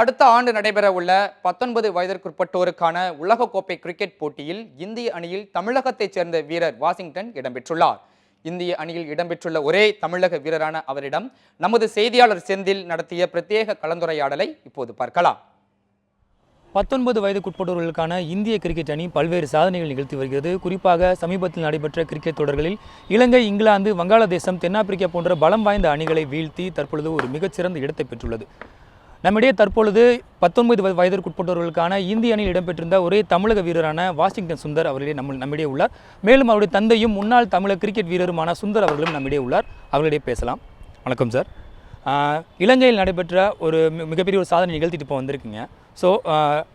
அடுத்த ஆண்டு நடைபெற உள்ள பத்தொன்பது வயதிற்குட்பட்டோருக்கான உலகக்கோப்பை கிரிக்கெட் போட்டியில் இந்திய அணியில் தமிழகத்தைச் சேர்ந்த வீரர் வாஷிங்டன் இடம்பெற்றுள்ளார். இந்திய அணியில் இடம்பெற்றுள்ள ஒரே தமிழக வீரரான அவரிடம் நமது செய்தியாளர் செந்தில் நடத்திய பிரத்யேக கலந்துரையாடலை இப்போது பார்க்கலாம். பத்தொன்பது வயதுக்குட்பட்டோர்களுக்கான இந்திய கிரிக்கெட் அணி பல்வேறு சாதனைகள் நிகழ்த்தி வருகிறது. குறிப்பாக சமீபத்தில் நடைபெற்ற கிரிக்கெட் தொடர்களில் இலங்கை இங்கிலாந்து வங்காளதேசம் தென்னாப்பிரிக்கா போன்ற பலம் வாய்ந்த அணிகளை வீழ்த்தி தற்பொழுது ஒரு மிகச்சிறந்த இடத்தை பெற்றுள்ளது. நம்மிடையே தற்பொழுது பத்தொன்பது வயதிற்குட்பட்டவர்களுக்கான இந்திய அணியில் இடம்பெற்றிருந்த ஒரே தமிழக வீரரான வாஷிங்டன் சுந்தர் அவர்களே நம்ம நம்மிடையே உள்ளார். மேலும் அவருடைய தந்தையும் முன்னாள் தமிழக கிரிக்கெட் வீரருமான சுந்தர் அவர்களும் நம்மிடையே உள்ளார். அவர்களிடையே பேசலாம். வணக்கம் சார். இலங்கையில் நடைபெற்ற ஒரு மிகப்பெரிய ஒரு சாதனை நிகழ்த்திட்டு இப்போ வந்திருக்கீங்க. ஸோ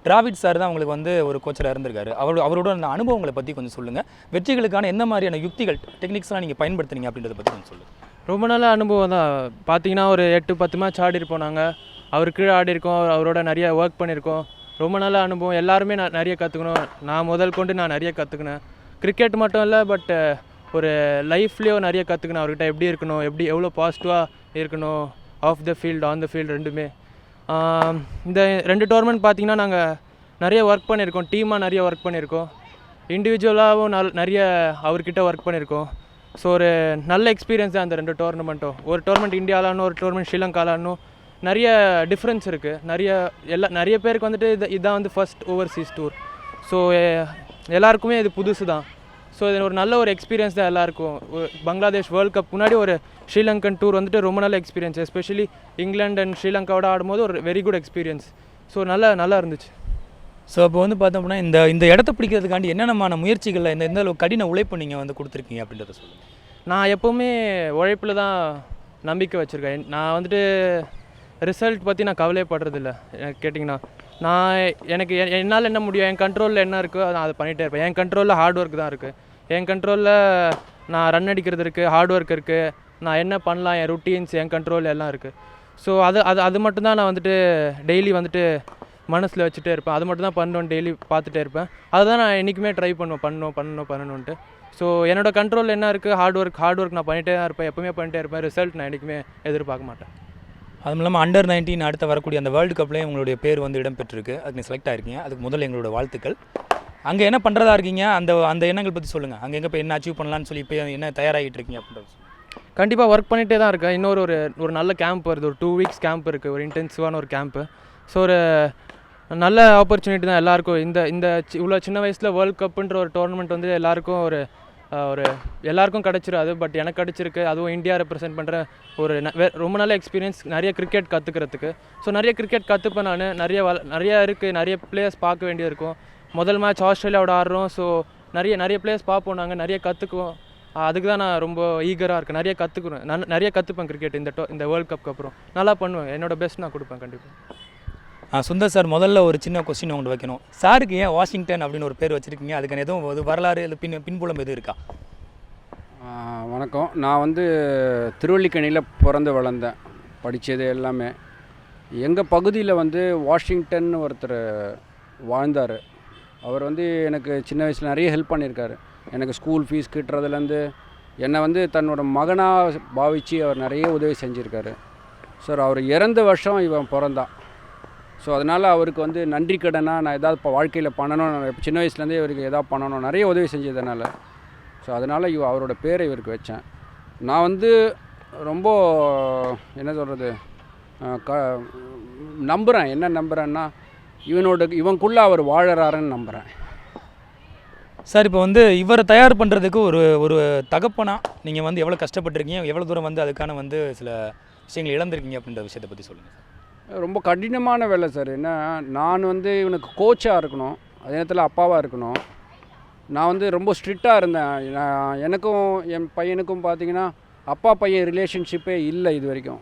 டிராவிட் சார் தான் உங்களுக்கு வந்து ஒரு கோச்சராக இருந்திருக்காரு. அவர் அவரோட அந்த அனுபவங்களை பற்றி கொஞ்சம் சொல்லுங்கள் வெற்றிகளுக்கான என்ன மாதிரியான யுக்திகள் டெக்னிக்ஸ்லாம் நீங்கள் பயன்படுத்துனீங்க அப்படின்றத பற்றி கொஞ்சம் சொல்லுங்கள் ரொம்ப நல்ல அனுபவம் தான். பார்த்தீங்கன்னா ஒரு எட்டு பத்து மேட்ச் ஆடி போனாங்க. நாங்கள் அவர் கீழே ஆடி இருக்கோம் அவரோட நிறைய ஒர்க் பண்ணியிருக்கோம். ரொம்ப நல்ல அனுபவம். எல்லாருமே நான் நிறைய கற்றுக்கணும் நான் முதல் கொண்டு நான் நிறைய கற்றுக்கினேன் கிரிக்கெட் மட்டும் இல்லை பட் ஒரு லைஃப்லேயோ நிறைய கற்றுக்கணும் அவர்கிட்ட எப்படி இருக்கணும் எப்படி எவ்வளோ பாசிட்டிவாக இருக்கணும் off the field on the field ரெண்டுமே. இந்த ரெண்டு டோர்மெண்ட் பார்த்திங்கன்னா நாங்கள் நிறைய ஒர்க் பண்ணியிருக்கோம். டீமாக நிறைய ஒர்க் பண்ணியிருக்கோம். இண்டிவிஜுவலாகவும் நல் நிறைய அவர்கிட்ட ஒர்க் பண்ணியிருக்கோம். ஸோ ஒரு நல்ல எக்ஸ்பீரியன்ஸ் தான் அந்த ரெண்டு டோர்னமெண்ட்டும் ஒரு டோர்னமெண்ட் இந்தியாவிலானும் ஒரு டோர்னமெண்ட் ஸ்ரீலங்காலானும் நிறைய டிஃப்ரென்ஸ் இருக்குது நிறைய எல்லா நிறைய பேருக்கு வந்துட்டு இது இதுதான் வந்து ஃபர்ஸ்ட் ஓவர்சீஸ் டூர் ஸோ எல்லாருக்குமே இது புதுசு தான் ஸோ இது ஒரு நல்ல ஒரு எக்ஸ்பீரியன்ஸ் தான் எல்லாருக்கும். பங்களாதேஷ் வேர்ல்ட் கப் முன்னாடி ஒரு ஸ்ரீலங்கன் டூர் வந்துட்டு ரொம்ப நல்ல எக்ஸ்பீரியன்ஸ் எஸ்பெஷலி இங்கிலாந்து அண்ட் ஸ்ரீலங்காவோட ஆடும்போது ஒரு வெரி குட் எக்ஸ்பீரியன்ஸ் ஸோ நல்லா நல்லா இருந்துச்சு. ஸோ இப்போ வந்து பார்த்தோம்னா இந்த இந்த இடத்த பிடிக்கிறதுக்காண்டி என்னென்னமான முயற்சிகளில் இந்த எந்த அளவு கடின உழைப்பு நீங்கள் வந்து கொடுத்துருக்கீங்க அப்படின்றத சொல்லுங்கள் நான் எப்போவுமே உழைப்பில் தான் நம்பிக்கை வச்சுருக்கேன். நான் வந்துட்டு ரிசல்ட் பற்றி நான் கவலைப்படுறதில்ல எனக்கு கேட்டிங்கன்னா நான் எனக்கு என்னால் என்ன முடியும்? என் கண்ட்ரோலில் என்ன இருக்கோ நான் அதை பண்ணிகிட்டே இருப்பேன். என் கண்ட்ரோலில் ஹார்ட் ஒர்க் தான் இருக்குது என் கண்ட்ரோலில் நான் ரன் அடிக்கிறது இருக்குது ஹார்ட் ஒர்க் இருக்குது நான் என்ன பண்ணலாம்? என் ருட்டீன்ஸ் என் கண்ட்ரோல் எல்லாம் இருக்குது ஸோ அது அது அது மட்டும்தான் நான் வந்துட்டு டெய்லி வந்துட்டு மனசில் வச்சுட்டே இருப்பேன். அது மட்டும் தான் பண்ணணும் டெய்லி பார்த்துட்டே இருப்பேன். அதுதான் நான் என்றைக்குமே ட்ரை பண்ணுவேன். பண்ணணும் பண்ணணும் பண்ணணுன்ட்டு ஸோ என்னோடய கண்ட்ரோல் என்ன இருக்குது ஹார்ட் ஒர்க் ஹார்ட் ஒர்க் நான் பண்ணிகிட்டே தான் இருப்பேன். எப்பவுமே பண்ணிகிட்டே இருப்பேன். ரிசல்ட் நான் என்றைக்குமே எதிர்பார்க்க மாட்டேன். அதுவும் இல்லாமல் அண்டர் நைன்டீன் அடுத்த வரக்கூடிய அந்த வேர்ல்டு கப்லேயும் உங்களுடைய பேர் வந்து இடம்பெற்றிருக்கு. அதுக்கு செலக்ட் ஆகிருக்கீங்க அதுக்கு முதல்ல எங்களோட வாழ்த்துக்கள். அங்கே என்ன பண்ணுறதா இருக்கீங்க? அந்த அந்த எண்ணங்கள் பற்றி சொல்லுங்கள் அங்கே எங்கே போய் என்ன அச்சீவ் பண்ணலாம்னு சொல்லி இப்போ என்ன தயாராகிட்டு இருக்கீங்க அப்படின்றது கண்டிப்பாக ஒர்க் பண்ணிகிட்டே தான் இருக்கேன். இன்னொரு ஒரு ஒரு நல்ல கேம்ப் வருது. ஒரு டூ வீக்ஸ் கேம்ப் இருக்குது ஒரு இன்டென்சிவான ஒரு கேம்ப்பு ஸோ ஒரு நல்ல ஆப்பர்ச்சுனிட்டி தான் எல்லாருக்கும். இந்த இந்த சி- இவ்வளோ சின்ன வயசில் வேர்ல்ட் கப்புன்ற ஒரு டோர்னமெண்ட் வந்து எல்லாருக்கும் ஒரு ஒரு எல்லாருக்கும் கிடச்சிடாது பட் எனக்கு கிடச்சிருக்கு. அதுவும் இந்தியா ரெப்ரசென்ட் பண்ணுற ஒரு ரொம்ப நல்ல எக்ஸ்பீரியன்ஸ் நிறைய கிரிக்கெட் கற்றுக்கிறதுக்கு ஸோ நிறைய கிரிக்கெட் கற்றுப்பேன் நான். நிறைய வள நிறைய இருக்குது நிறைய பிளேயர்ஸ் பார்க்க வேண்டியது இருக்கும் முதல் மேட்ச் ஆஸ்திரேலியாவோட ஆடுறோம். ஸோ நிறைய நிறைய பிளேயர்ஸ் பார்ப்போம் நாங்கள் நிறைய கற்றுக்குவோம் அதுக்கு தான் நான் ரொம்ப ஈகராக இருக்கேன். நிறைய கற்றுக்குறேன் நான் நிறைய கற்றுப்பேன் கிரிக்கெட் இந்த டோ இந்த வேர்ல்ட் கப்க்கு அப்புறம். நல்லா பண்ணுவேன். என்னோட பெஸ்ட் நான் கொடுப்பேன் கண்டிப்பாக சுந்தர் சார் முதல்ல ஒரு சின்ன கொஸ்டின் உங்கள்கிட்ட வைக்கணும். சாருக்கு ஏன் வாஷிங்டன் அப்படின்னு ஒரு பேர் வச்சுருக்கீங்க? அதுக்கான எதுவும் ஒரு வரலாறு இல்லை பின் பின்புலம் எதுவும் இருக்கா? வணக்கம். நான் வந்து திருவள்ளிக்கணியில் பிறந்து வளர்ந்தேன். படித்தது எல்லாமே. எங்கள் பகுதியில் வந்து வாஷிங்டன் ஒருத்தர் வாழ்ந்தார். அவர் வந்து எனக்கு சின்ன வயசில் நிறைய ஹெல்ப் பண்ணியிருக்காரு. எனக்கு ஸ்கூல் ஃபீஸ் கட்டுறதுலேருந்து என்னை வந்து தன்னோட மகனாக பாவித்து அவர் நிறைய உதவி செஞ்சுருக்காரு. சார் அவர் இறந்த வருஷம் இவன் பிறந்தான். ஸோ அதனால் அவருக்கு வந்து நன்றி கடனாக நான் ஏதாவது இப்போ வாழ்க்கையில் பண்ணணும் சின்ன வயசுலேருந்தே இவருக்கு ஏதாவது பண்ணணும் நிறைய உதவி செஞ்சதுனால. ஸோ அதனால் இவ அவரோட பேரை இவருக்கு வச்சேன். நான் வந்து ரொம்ப என்ன சொல்கிறது க நம்புகிறேன் என்ன நம்புகிறேன்னா இவனோட இவனுக்குள்ளே அவர் வாழறாருன்னு நம்புகிறேன் சார் இப்போ வந்து இவரை தயார் பண்ணுறதுக்கு ஒரு ஒரு தகப்பனா நீங்கள் வந்து எவ்வளோ கஷ்டப்பட்டிருக்கீங்க? எவ்வளோ தூரம் வந்து அதுக்கான வந்து சில விஷயங்கள் இழந்திருக்கீங்க அப்படின்ற விஷயத்தை பற்றி சொல்லுங்கள் சார். ரொம்ப கடினமான வேலை சார். என்ன நான் வந்து இவனுக்கு கோச்சாக இருக்கணும். அதே நேரத்தில் அப்பாவாக இருக்கணும். நான் வந்து ரொம்ப ஸ்ட்ரிக்டாக இருந்தேன். நான் எனக்கும் என் பையனுக்கும் பார்த்தீங்கன்னா அப்பா பையன் ரிலேஷன்ஷிப்பே இல்லை இது வரைக்கும்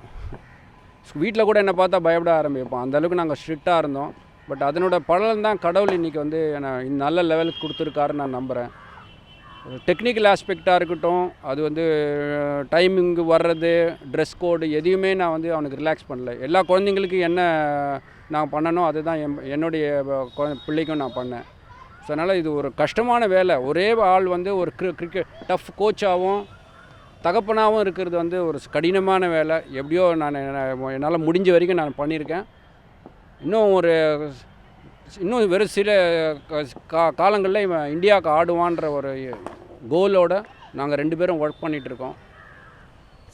வீட்டில் கூட என்னை பார்த்தா பயப்பட ஆரம்பிப்போம் அந்தளவுக்கு நாங்கள் ஸ்ட்ரிக்டாக இருந்தோம். பட் அதனோட பலன் தான் கடவுள் இன்றைக்கி வந்து என்னை நல்ல லெவலுக்கு கொடுத்துருக்காருன்னு நான் நம்புகிறேன் டெக்னிக்கல் ஆஸ்பெக்டாக இருக்கட்டும் அது வந்து டைமிங்கு வர்றது ட்ரெஸ் கோடு எதையுமே நான் வந்து அவனுக்கு ரிலாக்ஸ் பண்ணல. எல்லா குழந்தைங்களுக்கு என்ன நான் பண்ணனோ அதுதான் என் என்னுடைய பிள்ளைக்கும் நான் பண்ணேன். ஸோ அதனால் இது ஒரு கஷ்டமான வேலை. ஒரே ஆள் வந்து ஒரு கிரி கிரிக்கெட் டஃப் கோச்சாகவும் தகப்பனாகவும் இருக்கிறது வந்து ஒரு கடினமான வேலை. எப்படியோ நான் என்னால் முடிஞ்ச வரைக்கும் நான் பண்ணியிருக்கேன். இன்னும் ஒரு இன்னும் வெறும் சில கா காலங்களில் இவன் இந்தியாவுக்கு ஆடுவான்ற ஒரு கோலோட நாங்கள் ரெண்டு பேரும் ஒர்க் பண்ணிகிட்டு இருக்கோம்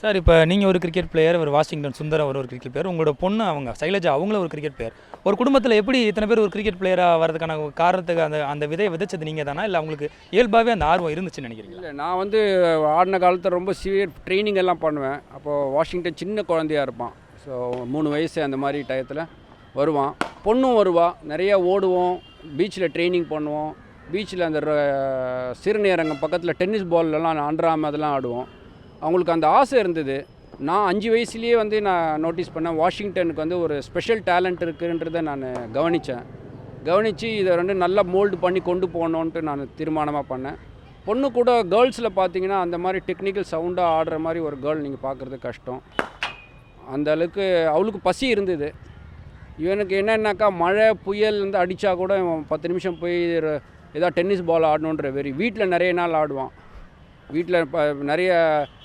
சார் இப்போ நீங்கள் ஒரு கிரிக்கெட் பிளேயர் ஒரு வாஷிங்டன் சுந்தரம் அவர் ஒரு கிரிக்கெட் பிளேயர் உங்களோட பொண்ணு அவங்க சைலஜா அவங்களும் ஒரு கிரிக்கெட் பிளேயர் ஒரு குடும்பத்தில் எப்படி இத்தனை பேர் ஒரு கிரிக்கெட் பிளேயராக வரதுக்கான காரணத்துக்கு அந்த அந்த விதையை விதைச்சது நீங்கள் தானா? இல்லை அவங்களுக்கு இயல்பாகவே அந்த ஆர்வம் இருந்துச்சுன்னு நினைக்கிறீங்களா? இல்லை நான் வந்து ஆடின காலத்தில் ரொம்ப சிவியர் ட்ரைனிங் எல்லாம் பண்ணுவேன். அப்போது வாஷிங்டன் சின்ன குழந்தையா இருப்பான். ஸோ மூணு வயசு அந்த மாதிரி டயத்தில் வருவான். பொண்ணும் வருவாள் நிறைய ஓடுவோம். பீச்சில் ட்ரைனிங் பண்ணுவோம். பீச்சில் அந்த சிறுநீரங்கம் பக்கத்தில் டென்னிஸ் பால்லலாம் அண்டராம அதெல்லாம் ஆடுவோம். அவங்களுக்கு அந்த ஆசை இருந்தது. நான் அஞ்சு வயசுலேயே வந்து நான் நோட்டீஸ் பண்ணேன். வாஷிங்டனுக்கு வந்து ஒரு ஸ்பெஷல் டேலண்ட் இருக்குன்றதை நான் கவனித்தேன். கவனித்து இதை வந்து நல்லா மோல்டு பண்ணி கொண்டு போகணுன்ட்டு நான் தீர்மானமாக பண்ணேன். பொண்ணு கூட கேர்ள்ஸில் பார்த்தீங்கன்னா அந்த மாதிரி டெக்னிக்கல் சவுண்டாக ஆடுற மாதிரி ஒரு கேர்ள் நீங்கள் பார்க்குறது கஷ்டம். அந்த அளவுக்கு அவளுக்கு பசி இருந்தது. இவனுக்கு என்னென்னாக்கா மழை புயல் வந்து அடித்தா கூட இவன் பத்து நிமிஷம் போய் ஏதாவது டென்னிஸ் பால் ஆடணுன்ற வெறி. வீட்டில் நிறைய நாள் ஆடுவான். வீட்டில் இப்போ நிறைய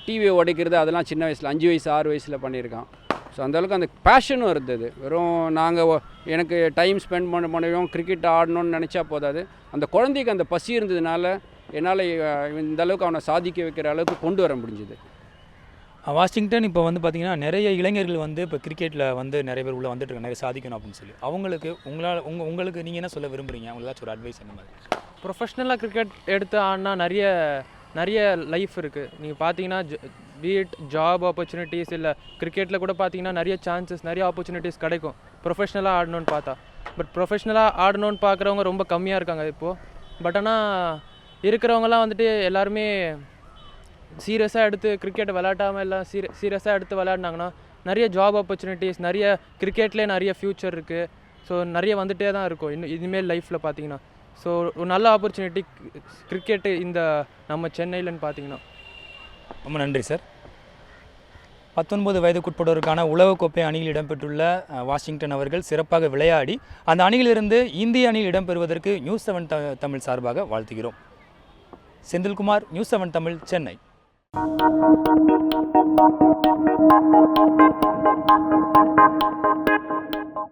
டிவி உடைக்கிறது அதெல்லாம் சின்ன வயசில் அஞ்சு வயசு ஆறு வயசில் பண்ணியிருக்கான். ஸோ அந்தளவுக்கு அந்த பேஷனும் இருந்தது. வெறும் நாங்கள் எனக்கு டைம் ஸ்பெண்ட் பண்ண முடியும் கிரிக்கெட் ஆடணும்னு நினச்சா போதாது. அந்த குழந்தைக்கு அந்த பசி இருந்ததுனால என்னால் இந்த அளவுக்கு அவனை சாதிக்க வைக்கிற அளவுக்கு கொண்டு வர முடிஞ்சுது. வாஷிங்டன் இப்போ வந்து பார்த்தீங்கன்னா நிறைய இளைஞர்கள் வந்து இப்போ கிரிக்கெட்டில் வந்து நிறைய பேர் உள்ளே வந்துட்டு நிறைய சாதிக்கணும் அப்படின்னு சொல்லி. அவங்களுக்கு உங்களால் உங்க உங்களுக்கு நீங்கள் என்ன சொல்ல விரும்புறீங்க? அவங்களுக்கு ஒரு அட்வைஸ் அந்த மாதிரி. ப்ரொஃபஷ்னலாக கிரிக்கெட் எடுத்து ஆடினா நிறைய நிறைய லைஃப் இருக்குது நீங்கள் பார்த்தீங்கன்னா பீட் ஜாப் ஆப்பர்ச்சுனிட்டிஸ் இல்லை கிரிக்கெட்டில் கூட பார்த்தீங்கன்னா நிறைய சான்சஸ் நிறைய ஆப்பர்ச்சுனிட்டிஸ் கிடைக்கும். ப்ரொஃபஷ்னலாக ஆடணும்னு பார்த்தா. பட் ப்ரொஃபஷ்னலாக ஆடணும்னு பார்க்குறவங்க ரொம்ப கம்மியாக இருக்காங்க இப்போது பட் ஆனால் இருக்கிறவங்கலாம் வந்துட்டு எல்லாருமே சீரியஸாக எடுத்து கிரிக்கெட் விளையாட்டாமல் எல்லாம் சீர சீரியஸாக எடுத்து விளையாடினாங்கன்னா நிறைய ஜாப் ஆப்பர்ச்சுனிட்டிஸ் நிறைய கிரிக்கெட்லேயே நிறைய ஃப்யூச்சர் இருக்குது ஸோ நிறைய வந்துகிட்டே தான் இருக்கும். இன்னும் இனிமேல் லைஃப்பில் பார்த்தீங்கன்னா ஸோ ஒரு நல்ல ஆப்பர்ச்சுனிட்டி கிரிக்கெட்டு இந்த நம்ம சென்னையிலன்னு பார்த்தீங்கன்னா ரொம்ப நன்றி சார் பத்தொன்பது வயதுக்குட்பட்டோருக்கான உலகக்கோப்பை அணியில் இடம்பெற்றுள்ள வாஷிங்டன் அவர்கள் சிறப்பாக விளையாடி அந்த அணியிலிருந்து இந்திய அணியில் இடம்பெறுவதற்கு நியூஸ் செவன் த தமிழ் சார்பாக வாழ்த்துகிறோம். Senthilkumar news seven Tamil Chennai. Thank you.